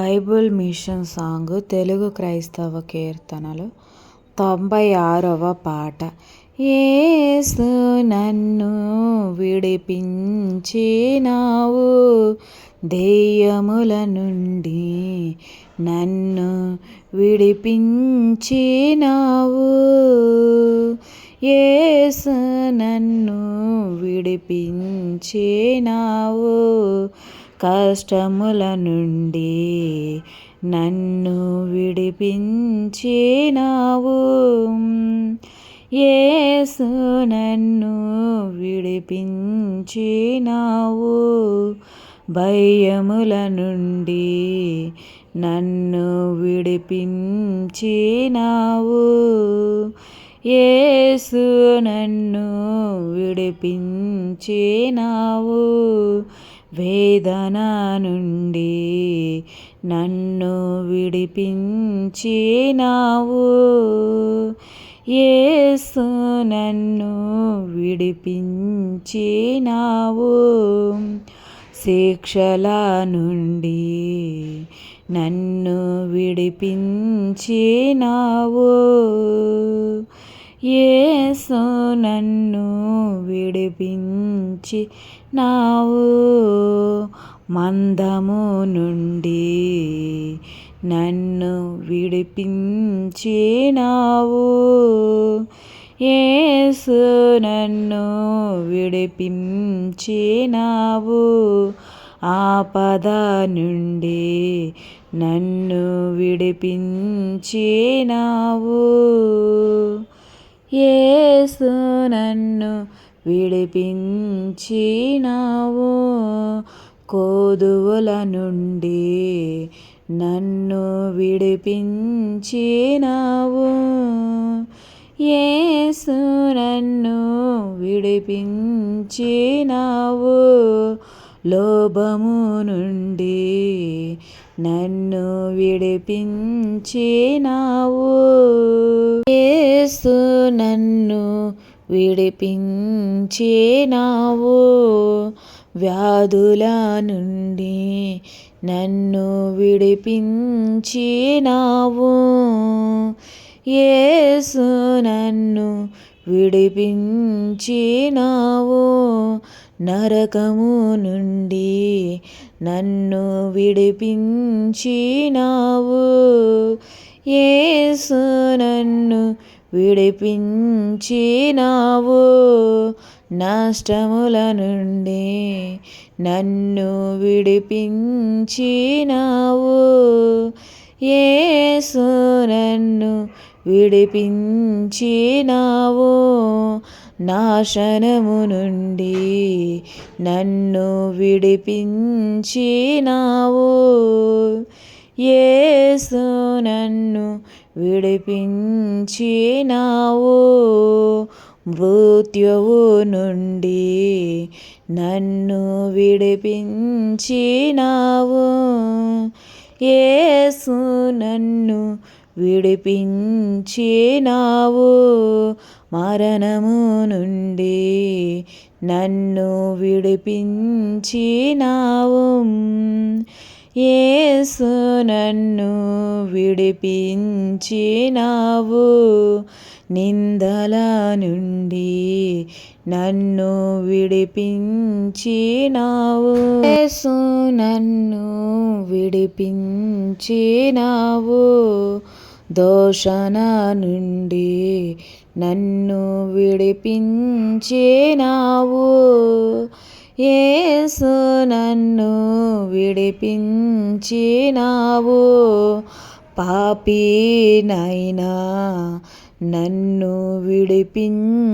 Bible machine song Telugu క్రైస్తవ కీర్తనలు తొంభై ఆరవ పాట. ఏసు నన్ను విడిపించినావు దెయ్యముల నుండి నన్ను విడిపించినావు. ఏసు నన్ను విడిపించినావు కష్టముల నుండి నన్ను విడిపించినావు. ఏసు నన్ను విడిపించినావు. భయముల నుండి నన్ను విడిపించినావు. ఏసు నన్ను విడిపించినావు. వేదన నుండి నన్ను విడిపించినావు. ఏసు నన్ను విడిపించినావు. శిక్షల నుండి నన్ను విడిపించినావు. ఏసు నన్ను విడిపించి నావు. మందము నుండి నన్ను విడిపించినావు ఏసు నన్ను విడిపించినావు ఆపద నుండి నన్ను విడిపించినావు ఏసు నన్ను విడిపించినావు. కోదువుల నుండి నన్ను విడిపించినావు. ఏసు నన్ను విడిపించినావు. లోభము నుండి నన్ను విడిపించినావు. ఏసు నన్ను విడిపించినావు. వ్యాధుల నుండి నన్ను విడిపించినావు. ఏసు నన్ను విడిపించినావు నరకము నుండి నన్ను విడిపించినావు. ఏసు నన్ను విడిపించినావు. నష్టముల నుండి నన్ను విడిపించినావు. ఏసు నన్ను విడిపించినావు నాశనము నుండి నన్ను విడిపించినావు. ఏసు నన్ను విడిపించినావు. మృత్యువు నుండి నన్ను విడిపించినావు. ఏసు నన్ను విడిపించినావు మరణము నుండి. నన్ను విడిపించినావు. ఏసు నన్ను విడిపించినావు. నిందల నుండి నన్ను విడిపించినావు. ఏసు నన్ను విడిపించినావు. దోషణ నుండి నన్ను విడిపించినావు. ఏసు నన్ను విడిపించినావు. పాపినైనా నన్ను విడిపించినావు.